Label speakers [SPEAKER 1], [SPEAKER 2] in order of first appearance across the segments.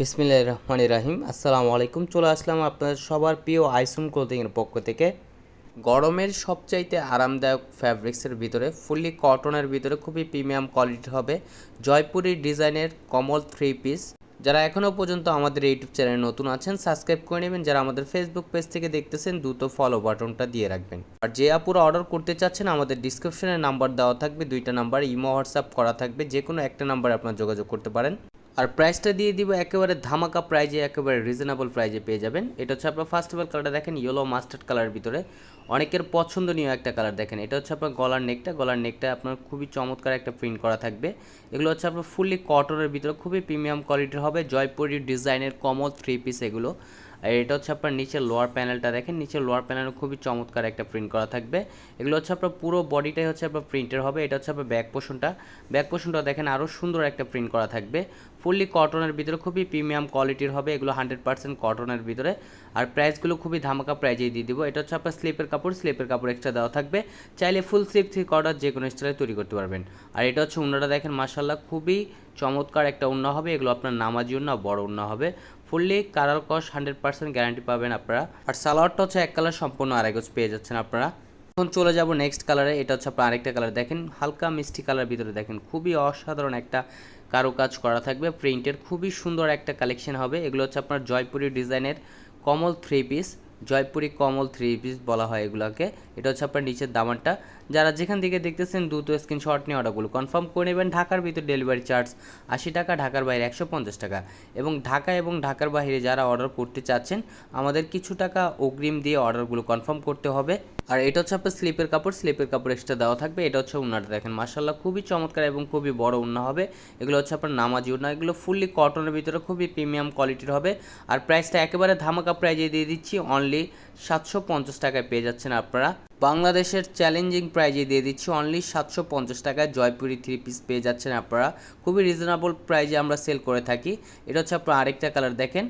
[SPEAKER 1] বিসমিল্লাহ রহমান রাহিম। আসসালামু আলাইকুম। চলে আসলাম আপনাদের সবার প্রিয় আইসুম ক্লোথিংয়ের পক্ষ থেকে। গরমের সবচাইতে আরামদায়ক ফ্যাব্রিক্সের ভিতরে, ফুললি কটনের ভিতরে খুবই প্রিমিয়াম কোয়ালিটি হবে জয়পুরি ডিজাইনের কমল থ্রি পিস। যারা এখনও পর্যন্ত আমাদের ইউটিউব চ্যানেলে নতুন আছেন, সাবস্ক্রাইব করে নেবেন। যারা আমাদের ফেসবুক পেজ থেকে দেখতেছেন, দ্রুত ফলো বাটনটা দিয়ে রাখবেন। আর যে আপুরা অর্ডার করতে চাচ্ছেন, আমাদের ডিসক্রিপশনে নাম্বার দেওয়া থাকবে, দুইটা নাম্বার ইমো হোয়াটসঅ্যাপ করা থাকবে যে কোনো একটা নাম্বারে আপনারা যোগাযোগ করতে পারেন। আর প্রাইসটা দিয়ে দিব একেবারে ধামাকা প্রাইজে একেবারে রিজনেবল প্রাইজে পেয়ে যাবেন। এটা হচ্ছে আপনার ফার্স্ট অফ অল কালারটা দেখেন ইয়েলো মাস্টার্ড কালারের ভিতরে। অনেকের পছন্দনীয় একটা কালার দেখেন। এটা হচ্ছে আপনার গলার নেকটা গলার নেকটা আপনার খুবই চমৎকার একটা প্রিন্ট করা থাকবে। এগুলো হচ্ছে আপনার ফুললি কটনের ভিতরে। খুবই প্রিমিয়াম কোয়ালিটির হবে। জয়পুরি ডিজাইনের কমল থ্রি পিস এগুলো। আর এটা হচ্ছে আপনার নিচের লোয়ার প্যানেলটা দেখেন। নিচের লোয়ার প্যানেলে খুবই চমৎকার একটা প্রিন্ট করা থাকবে। এগুলো হচ্ছে আপনার পুরো বডিটাই হচ্ছে আপনার প্রিন্টের হবে। এটা হচ্ছে আপনার ব্যাক পোষণটা ব্যাক পোষণটা দেখেন আরও সুন্দর একটা প্রিন্ট করা থাকবে। ফুললি কটনের ভিতরে খুবই প্রিমিয়াম কোয়ালিটির হবে। এগুলো হান্ড্রেড পার্সেন্ট কটনের ভিতরে। আর প্রাইসগুলো খুবই ধামাকা প্রাইজেই দিয়ে দিব। এটা হচ্ছে আপনার স্লিপের কাপড়। স্লিপের কাপড় এক্সট্রা দেওয়া থাকবে। চাইলে ফুল স্লিপ থ্রি কর্ডার যে কোনো স্টাইলে তৈরি করতে পারবেন। আর এটা হচ্ছে উন্নাটা দেখেন মাসাল্লাহ খুবই চমৎকার একটা উন্না হবে। এগুলো আপনার নামাজি উন্না, বড় উন্না হবে। ফুললি কালার কস হান্ড্রেড পার্সেন্ট গ্যারান্টি পাবেন আপনারা। আর সালোয়ারটা হচ্ছে এক কালার সম্পূর্ণ আড়াইগজ পেয়ে যাচ্ছেন আপনারা। এখন চলে যাব নেক্সট কালারে এটা হচ্ছে আপনার আরেকটা কালার দেখেন হালকা মিষ্টি কালার ভিতরে দেখেন, খুবই অসাধারণ একটা কারুকাজ করা থাকবে প্রিন্টের খুবই সুন্দর একটা কালেকশন হবে, এগুলো হচ্ছে আপনার জয়পুরি ডিজাইনের কমল থ্রি পিস জয়পুরি কমল থ্রি পিস বলা হয় এগুলোকে, এটা হচ্ছে আপনার নিচের দামানটা। যারা যেখান থেকে দেখতেছেন দ্রুত স্ক্রিনশট নিয়ে অর্ডারগুলো কনফার্ম করে নেবেন ঢাকার ভিতর ডেলিভারি চার্জ আশি টাকা, ঢাকার বাইরে একশো পঞ্চাশ টাকা। এবং ঢাকা এবং ঢাকার বাইরে যারা অর্ডার করতে চাচ্ছেন, আমাদের কিছু টাকা অগ্রিম দিয়ে অর্ডারগুলো কনফার্ম করতে হবে। আর এটা হচ্ছে আপনার স্লিপের কাপড় স্লিপের কাপড় এক্সট্রা দেওয়া থাকবে। এটা হচ্ছে উন্নাটা দেখেন মার্শাল্লাহ খুবই চমৎকার এবং খুবই বড় উন্না হবে। এগুলো হচ্ছে আপনার নামাজি উন্না, এগুলো ফুললি কটনের ভিতরে খুবই প্রিমিয়াম কোয়ালিটির হবে। আর প্রাইসটা একেবারে ধামাকা প্রাইজে দিয়ে দিচ্ছি অনলি সাতশো পঞ্চাশ টাকায় পেয়ে যাচ্ছেন আপনারা। বাংলাদেশের চ্যালেঞ্জিং প্রাইজে দিয়ে দিচ্ছি অনলি সাতশো পঞ্চাশ টাকায় জয়পুরি থ্রি পিস পেয়ে যাচ্ছেন আপনারা। খুবই রিজনেবল প্রাইজে আমরা সেল করে থাকি। এটা হচ্ছে আপনার আরেকটা কালার দেখেন।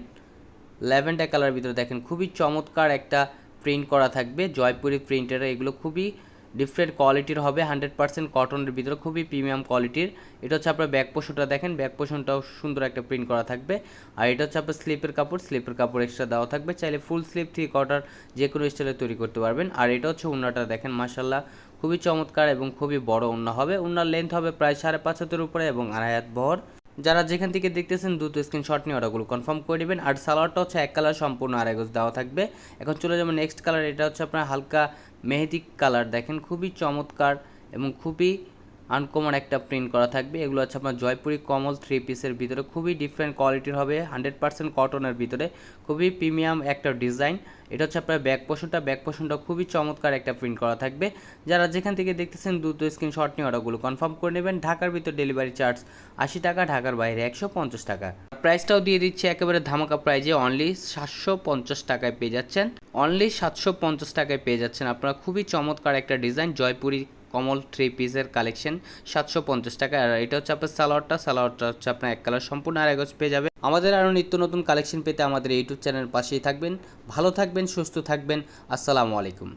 [SPEAKER 1] ল্যাভেন্ডার কালার ভিতরে দেখেন। খুবই চমৎকার একটা প্রিন্ট করা থাকবে। জয়পুরি প্রিন্টের এগুলো খুবই ডিফারেন্ট কোয়ালিটির হবে হান্ড্রেড পার্সেন্ট কটনের ভিতরে, খুবই প্রিমিয়াম কোয়ালিটির এটা হচ্ছে আপনার ব্যাক পোষণটা দেখেন ব্যাক পোষণটাও সুন্দর একটা প্রিন্ট করা থাকবে। আর এটা হচ্ছে আপনার স্লিপের কাপড় স্লিপের কাপড় এক্সট্রা দেওয়া থাকবে। চাইলে ফুল স্লিপ থ্রি কোয়ার্টার যে কোনো স্টাইলে তৈরি করতে পারবেন। আর এটা হচ্ছে উন্নাটা দেখেন মাসাল্লাহ খুবই চমৎকার এবং খুবই বড় উন্না হবে। উন্নার লেন্থ হবে প্রায় সাড়ে পাঁচ হাতের উপরে এবং আড়াই হাত বহর যারা যেখান থেকে দেখতেছেন, দ্রুত স্ক্রিনশট নিয়ে অর্ডারগুলো কনফার্ম করে নেবেন। আর সালোয়ারটা হচ্ছে এক কালার সম্পূর্ণ আর গজ দেওয়া থাকবে। এখন চলে যাব নেক্সট কালার এটা হচ্ছে আপনার হালকা মেহেদি কালার দেখেন খুবই চমৎকার এবং খুবই আনকমন একটা প্রিন্ট করা থাকবে। এগুলো হচ্ছে আপনার জয়পুরি কমল থ্রি পিসের ভিতরে। খুবই ডিফারেন্ট কোয়ালিটির হবে হান্ড্রেড পার্সেন্ট কটনের ভিতরে। খুবই প্রিমিয়াম একটা ডিজাইন এটা হচ্ছে আপনার ব্যাক পোষণটা ব্যাক পোষণটা খুবই চমৎকার একটা প্রিন্ট করা থাকবে। যারা যেখান থেকে দেখতেছেন, দ্রুত স্ক্রিনশট নিয়ে অর্ডারগুলো কনফার্ম করে নেবেন। ঢাকার ভিতর ডেলিভারি চার্জ আশি টাকা, ঢাকার বাইরে একশো পঞ্চাশ টাকা। প্রাইসটাও দিয়ে দিচ্ছে একেবারে ধামাকা প্রাইজে অনলি সাতশো পঞ্চাশ টাকায় পেয়ে যাচ্ছেন। অনলি সাতশো পঞ্চাশ টাকায় পেয়ে যাচ্ছেন। আপনারা খুবই চমৎকার একটা ডিজাইন জয়পুরি কমল থ্রি পিসের কালেকশন সাতশো পঞ্চাশ টাকা। আর এটা হচ্ছে আপনার সালোয়ারটা। সালোয়ারটা হচ্ছে আপনার এক কালার সম্পূর্ণ আর এগোজ পেয়ে যাবে আমাদের আরও নিত্য নতুন কালেকশন পেতে আমাদের ইউটিউব চ্যানেল পাশেই থাকবেন। ভালো থাকবেন, সুস্থ থাকবেন। আসসালামু আলাইকুম।